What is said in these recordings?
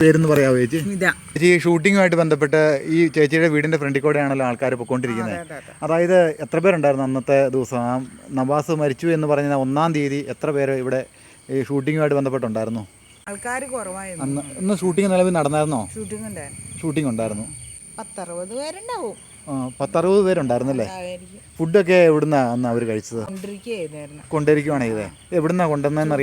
പേരെന്ന് പറയാമോ ചേച്ചി? ചേച്ചി ഈ ഷൂട്ടിങ്ങുമായിട്ട് ബന്ധപ്പെട്ട് ഈ ചേച്ചിയുടെ വീടിന്റെ ഫ്രണ്ടിൽ കൂടെയാണല്ലോ ആൾക്കാർ അതെ. അതായത് എത്ര പേരുണ്ടായിരുന്നു അന്നത്തെ ദിവസം? ആ നവാസ് മരിച്ചു എന്ന് പറഞ്ഞ ഒന്നാം തീയതി എത്ര പേര് ഇവിടെ ഈ ഷൂട്ടിങ്ങുമായിട്ട് ബന്ധപ്പെട്ടുണ്ടായിരുന്നു? ആൾക്കാർ കുറവായിരുന്നു. അന്ന് ഷൂട്ടിംഗ് നിലവിൽ നടന്നായിരുന്നോ? ഷൂട്ടിംഗ് ഉണ്ടായിരുന്നു. ഷൂട്ടിംഗ് ഉണ്ടായിരുന്നു. പത്തറുപത് പേരുണ്ടാവും. പത്തറുപത് പേരുണ്ടായിരുന്നല്ലേ? ഫുഡൊക്കെ എവിടുന്നാ അന്ന് അവർ കഴിച്ചത്? കൊണ്ടിരിക്കുവാണ് ഇത് എവിടുന്നാ കൊണ്ടുവന്നതെന്ന്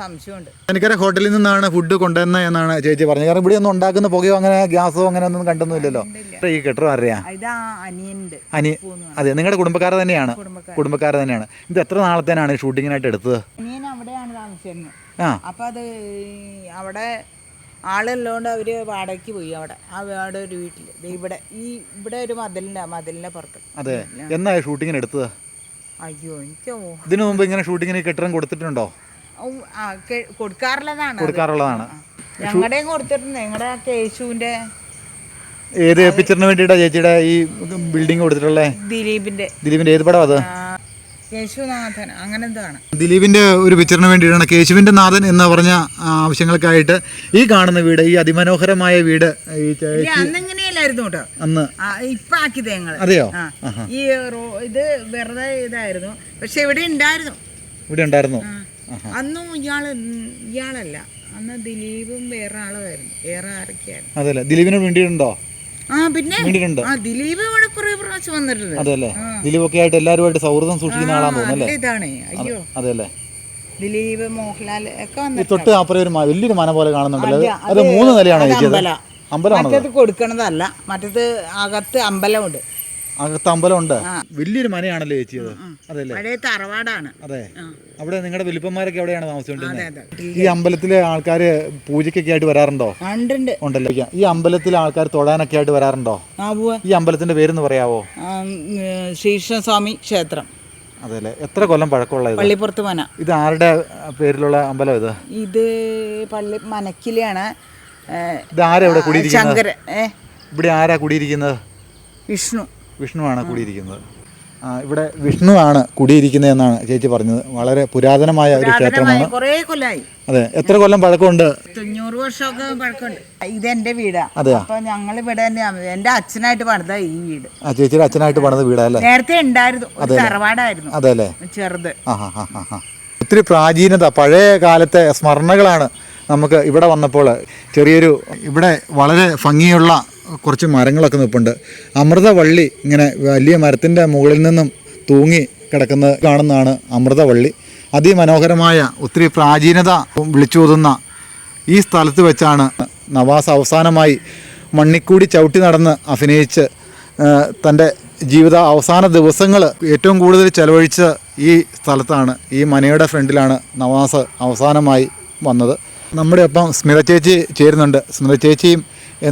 സംശയമുണ്ട്. എനിക്കറിയാം ഹോട്ടലിൽ നിന്നാണ് ഫുഡ് കൊണ്ടുവന്നത് എന്നാണ് ചേച്ചി പറഞ്ഞത്. കാരണം ഇവിടെ ഒന്നും ഉണ്ടാക്കുന്ന പുകയോ അങ്ങനെ ഗ്യാസോ അങ്ങനെ ഒന്നും കണ്ടൊന്നുമില്ലല്ലോ? ഈ കെട്ടോ അറിയാം അനി അതെ നിങ്ങളുടെ കുടുംബക്കാർ തന്നെയാണ്. കുടുംബക്കാർ. തന്നെയാണ്. ഇത് എത്ര നാളത്തേനാണ് ഷൂട്ടിങ്ങിനായിട്ട് എടുത്തത്? ആ. അപ്പൊ അത് അവിടെ ആളുള്ളതുകൊണ്ട് അവർ വാടകയ്ക്ക് പോയി അവിടെ. ആ അവിടെ ഒരു വീട്ടിൽ ഇവിടെ ഈ ഇവിടെ ഒരു മതിലിന്റെ മതിലിന്റെ പുറത്ത്. അതെ. എന്നാ ഷൂട്ടിങ്ങിന് എടുത്തത്? അയ്യോ എനിക്ക്? ഇതിനു മുമ്പ് ഇങ്ങനെ ഷൂട്ടിങ്ങിന് കെട്ടിടം കൊടുത്തിട്ടുണ്ടോ? കൊടുക്കാറുള്ളതാണ്. കൊടുക്കാറുള്ളതാണ്. ഞങ്ങളുടെയും കൊടുത്തിട്ടുണ്ട്. ഞങ്ങളുടെ ആ കേശുവിന്റെ ഏത് പിക്ചറിന് വേണ്ടിയിട്ടാ ചേച്ചിയുടെ ഈ ബിൽഡിംഗ് കൊടുത്തിട്ടുള്ളത് ദിലീപിന്റെ. ദിലീപിന്റെ ഏത് പടം അത്? ആ, അങ്ങനെന്താണ് ദിലീപിന്റെ ഒരു പിക്ചറിന് വേണ്ടിയിട്ടാണ് കേശുവിന്റെ നാഥൻ എന്ന് പറഞ്ഞ ആവശ്യങ്ങൾക്കായിട്ട് ഈ കാണുന്ന വീട് ഈ അതിമനോഹരമായ വീട് അന്നിങ്ങനെയല്ലായിരുന്നു കേട്ടോ? അന്ന്. ഇപ്പൊ ആക്കിയത് ഞങ്ങൾ അതെയോ? ഈ ഇത് വെറുതെ ഇതായിരുന്നു. പക്ഷെ ഇവിടെ ഉണ്ടായിരുന്നു. ഇവിടെ ഉണ്ടായിരുന്നു. അന്നും ഇയാൾ ഇയാളല്ല. അന്ന് ദിലീപും വേറെ ആളുമായിരുന്നു. വേറെ ആരൊക്കെയായിരുന്നു? അതല്ല ദിലീപിന് വേണ്ടിയിട്ടുണ്ടോ? ആ പിന്നെ ആ ദിലീപ് ഇവിടെ കുറെ പ്രാവശ്യം വന്നിട്ടുണ്ട്. അതല്ലേ ദിലീപൊക്കെ ആയിട്ട് എല്ലാവരുമായിട്ട് സൗഹൃദം സൂക്ഷിക്കുന്ന ആളാന്ന് തോന്നുന്നു നല്ല ഇതാണ് അയ്യോ. അതെല്ലേ ദിലീപ് മോഹൻലാൽ ഒക്കെ തൊട്ട് അപ്പുറം ഒരു വലിയൊരു മന പോലെ കാണുന്നുണ്ടല്ലോ. അത് മൂന്ന് നിലയാണോ അമ്പലം. കൊടുക്കണതല്ല. മറ്റത് അകത്ത് അമ്പലമുണ്ട്. അകത്ത് അമ്പലമുണ്ട്. വലിയൊരു മനയാണല്ലോ ചേച്ചി അത്? അതല്ലേ? പഴയ തറവാടാണ്. അതെ. അവിടെ നിങ്ങളുടെ വലിപ്പന്മാരൊക്കെ എവിടെയാണ് താമസിച്ചുകൊണ്ടിരുന്നത്? ഈ അമ്പലത്തിലെ ആൾക്കാർ പൂജയ്ക്കൊക്കെ ആയിട്ട് വരാറുണ്ടോ? ഉണ്ട് ഉണ്ട് ഉണ്ടല്ലോ. ഈ അമ്പലത്തിലെ ആൾക്കാർ തൊഴാനൊക്കെ ആയിട്ട് വരാറുണ്ടോ? ഈ അമ്പലത്തിന്റെ പേരെന്ന് പറയാവോ? ശ്രീകൃഷ്ണസ്വാമി ക്ഷേത്രം. അതെല്ലേ. എത്ര കൊല്ലം പഴക്കമുള്ള ഇത്? പള്ളിപ്പുറത്ത് മന. ഇത് ആരുടെ പേരിലുള്ള അമ്പലം ഇത്? ഇത് പള്ളി മനക്കിലാണ് ഇത് ആരാ ഇവിടെ കുടിയിരിക്കുന്നത്? ഇവിടെ ആരാ കുടിയിരിക്കുന്നത്? വിഷ്ണു. വിഷ്ണുവാണ് കൂടിയിരിക്കുന്നത്. ഇവിടെ വിഷ്ണുവാണ് കൂടിയിരിക്കുന്നത് എന്നാണ് ചേച്ചി പറഞ്ഞത്. വളരെ പുരാതനമായ ഒരു ക്ഷേത്രമാണ്. കുറേ കൊല്ലായി. അതെ എത്ര കൊല്ലം പഴക്കമുണ്ട്? തൊണ്ണൂറ് വർഷമൊക്കെ പഴക്കമുണ്ട്. ഇത് എന്റെ വീടാ. അതെ അപ്പൊ ഞങ്ങൾ ഇവിടെ തന്നെയാണ് എന്റെ അച്ഛനായിട്ട് പണിത ഈ വീട്. ആ ചേച്ചിയുടെ അച്ഛനായിട്ട് പണിത വീടല്ലേ നേരത്തെ ഉണ്ടായിരുന്നു. ഒരു തറവാടായിരുന്നു. അതെ അല്ലേ? ചെറുത്. ഒത്തിരി പ്രാചീനത പഴയ കാലത്തെ സ്മരണകളാണ് നമുക്ക് ഇവിടെ വന്നപ്പോൾ ചെറിയൊരു ഇവിടെ വളരെ ഭംഗിയുള്ള കുറച്ച് മരങ്ങളൊക്കെ നിൽപ്പുണ്ട് അമൃതവള്ളി ഇങ്ങനെ വലിയ മരത്തിന്റെ മുകളിൽ നിന്നും തൂങ്ങി കിടക്കുന്നത് കാണുന്നതാണ് അമൃതവള്ളി. അതിമനോഹരമായ ഒത്തിരി പ്രാചീനത വിളിച്ചോതുന്ന ഈ സ്ഥലത്ത് വെച്ചാണ് നവാസ് അവസാനമായി മണ്ണിക്കൂടി ചവിട്ടി നടന്ന് അഭിനയിച്ച് തന്റെ ജീവിത അവസാന ദിവസങ്ങൾ ഏറ്റവും കൂടുതൽ ചെലവഴിച്ച ഈ സ്ഥലത്താണ് ഈ മനയുടെ ഫ്രണ്ടിലാണ് നവാസ് അവസാനമായി വന്നത്. നമ്മുടെ ഒപ്പം സ്മിത ചേച്ചി ചേരുന്നുണ്ട്. സ്മിത ചേച്ചിയും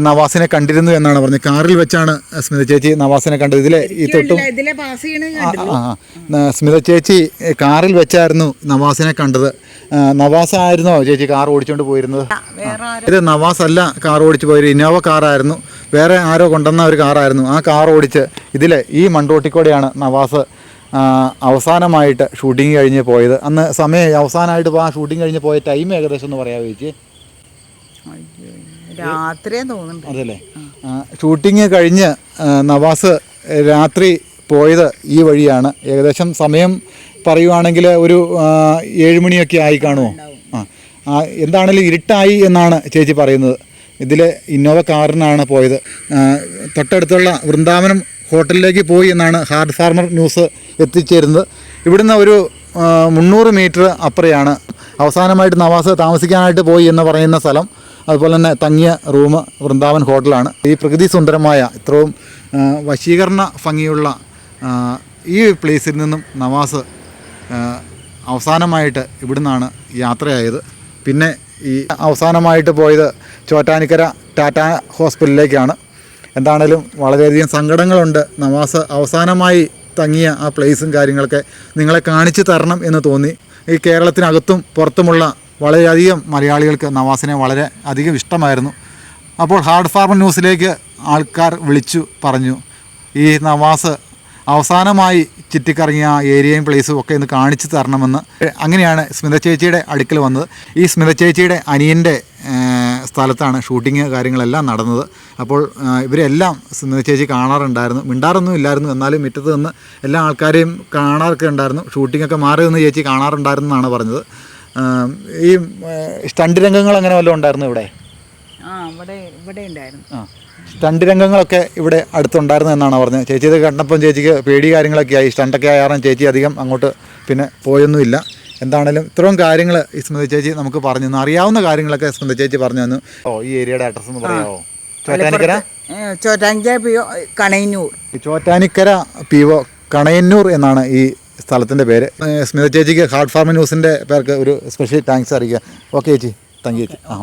നവാസിനെ കണ്ടിരുന്നു എന്നാണ് പറഞ്ഞത്. കാറിൽ വെച്ചാണ് സ്മിത ചേച്ചി നവാസിനെ കണ്ടത്. ഇതിലെ ഈ തൊട്ടും സ്മിത ചേച്ചി കാറിൽ വെച്ചായിരുന്നു നവാസിനെ കണ്ടത്. നവാസായിരുന്നോ നവാസ് ആയിരുന്നോ ചേച്ചി കാർ ഓടിച്ചുകൊണ്ട് പോയിരുന്നത്? ഇത് നവാസ് അല്ല കാർ ഓടിച്ചു പോയത് ഇന്നോവ കാറായിരുന്നു. വേറെ ആരോ കൊണ്ടുവന്ന ഒരു കാറായിരുന്നു. ആ കാർ ഓടിച്ച് ഇതിലെ ഈ മണ്ടോട്ടിക്കൂടെയാണ് നവാസ് അവസാനമായിട്ട് ഷൂട്ടിംഗ് കഴിഞ്ഞ് പോയത്. അന്ന് സമയം അവസാനമായിട്ട് ആ ഷൂട്ടിംഗ് കഴിഞ്ഞ് പോയ ടൈം ഏകദേശം ഒന്ന് പറയാമോ ചേച്ചി? അയ്യോ, അതല്ലേ? ഷൂട്ടിങ് കഴിഞ്ഞ് നവാസ് രാത്രി പോയത് ഈ വഴിയാണ്. ഏകദേശം സമയം പറയുവാണെങ്കിൽ ഒരു ഏഴുമണിയൊക്കെ മണിയൊക്കെ ആയി കാണുമോ? ആ എന്താണെങ്കിലും ഇരുട്ടായി എന്നാണ് ചേച്ചി പറയുന്നത്. ഇതിൽ ഇന്നോവ കാറിനാണ് പോയത്. തൊട്ടടുത്തുള്ള വൃന്ദാവനം ഹോട്ടലിലേക്ക് പോയി എന്നാണ് ഹാർഡ് ഫാർമർ ന്യൂസ് എത്തിച്ചേരുന്നത്. ഇവിടുന്ന് ഒരു മുന്നൂറ് മീറ്റർ അപ്പുറയാണ്. അവസാനമായിട്ട് നവാസ് താമസിക്കാനായിട്ട് പോയി എന്ന് പറയുന്ന സ്ഥലം. അതുപോലെ തന്നെ തങ്ങിയ റൂം വൃന്ദാവൻ ഹോട്ടലാണ്. ഈ പ്രകൃതി സുന്ദരമായ ഇത്രയും വശീകരണ ഭംഗിയുള്ള ഈ പ്ലേസിൽ നിന്നും നവാസ് അവസാനമായിട്ട് ഇവിടുന്നാണ് യാത്രയായത്. പിന്നെ ഈ അവസാനമായിട്ട് പോയത് ചോറ്റാനിക്കര ടാറ്റ ഹോസ്പിറ്റലിലേക്കാണ്. എന്താണേലും വളരെയധികം സങ്കടങ്ങളുണ്ട്. നവാസ് അവസാനമായി തങ്ങിയ ആ പ്ലേസും കാര്യങ്ങളൊക്കെ നിങ്ങളെ കാണിച്ചു തരണം എന്ന് തോന്നി. ഈ കേരളത്തിനകത്തും പുറത്തുമുള്ള വളരെയധികം മലയാളികൾക്ക് നവാസിനെ വളരെ അധികം ഇഷ്ടമായിരുന്നു. അപ്പോൾ ഹാർഡ് ഫാർമർ ന്യൂസിലേക്ക് ആൾക്കാർ വിളിച്ചു പറഞ്ഞു ഈ നവാസ് അവസാനമായി ചുറ്റിക്കറങ്ങിയ ഏരിയയും പ്ലേസും ഒക്കെ ഒന്ന് കാണിച്ചു തരണമെന്ന്. അങ്ങനെയാണ് സ്മിത ചേച്ചിയുടെ അടുക്കൽ വന്നത്. ഈ സ്മിത ചേച്ചിയുടെ അനിയന്റെ സ്ഥലത്താണ് ഷൂട്ടിങ് കാര്യങ്ങളെല്ലാം നടന്നത്. അപ്പോൾ ഇവരെല്ലാം സ്മിത ചേച്ചി കാണാറുണ്ടായിരുന്നു. മിണ്ടാറൊന്നും ഇല്ലായിരുന്നു. എന്നാലും മുറ്റത്ത് നിന്ന് എല്ലാ ആൾക്കാരെയും കാണാറൊക്കെ ഉണ്ടായിരുന്നു. ഷൂട്ടിങ്ങൊക്കെ മാറി നിന്ന് ചേച്ചി കാണാറുണ്ടായിരുന്നു എന്നാണ് പറഞ്ഞത്. ഈ സ്റ്റണ്ട് രംഗങ്ങൾ അങ്ങനെ വല്ലതും ഉണ്ടായിരുന്നു ഇവിടെ? ആ ഇവിടെ ഇവിടെ ഉണ്ടായിരുന്നു. ആ സ്റ്റണ്ട് രംഗങ്ങളൊക്കെ ഇവിടെ അടുത്തുണ്ടായിരുന്നു എന്നാണ് പറഞ്ഞത്? ചേച്ചി ഇത് കണ്ടപ്പം ചേച്ചിക്ക് പേടി കാര്യങ്ങളൊക്കെ ആയി. സ്റ്റണ്ടൊക്കെ ആയ കാരണം ചേച്ചി അധികം അങ്ങോട്ട് പിന്നെ പോയൊന്നുമില്ല. എന്താണേലും ഇത്രയും കാര്യങ്ങൾ ഈ സ്മൃതി ചേച്ചി നമുക്ക് പറഞ്ഞു തന്നു. അറിയാവുന്ന കാര്യങ്ങളൊക്കെ സ്മൃതി ചേച്ചി പറഞ്ഞു തന്നു. ഓ ഈ ഏരിയയുടെ അഡ്രസ്സ് ഒന്ന് പറയാമോ Chottanikkara? P O Kanayannur. Chottanikkara P O Kanayannur എന്നാണ് ഈ സ്ഥലത്തിന്റെ പേര്. സ്മിത ചേച്ചിക്ക് ഹാർട്ട് ഫാർമ ന്യൂസിന്റെ പേർക്ക് ഒരു സ്പെഷ്യൽ താങ്ക്സ് അറിയിക്കുക. ഓക്കെ ചേച്ചി. താങ്ക് യു ചേച്ചി. ആ.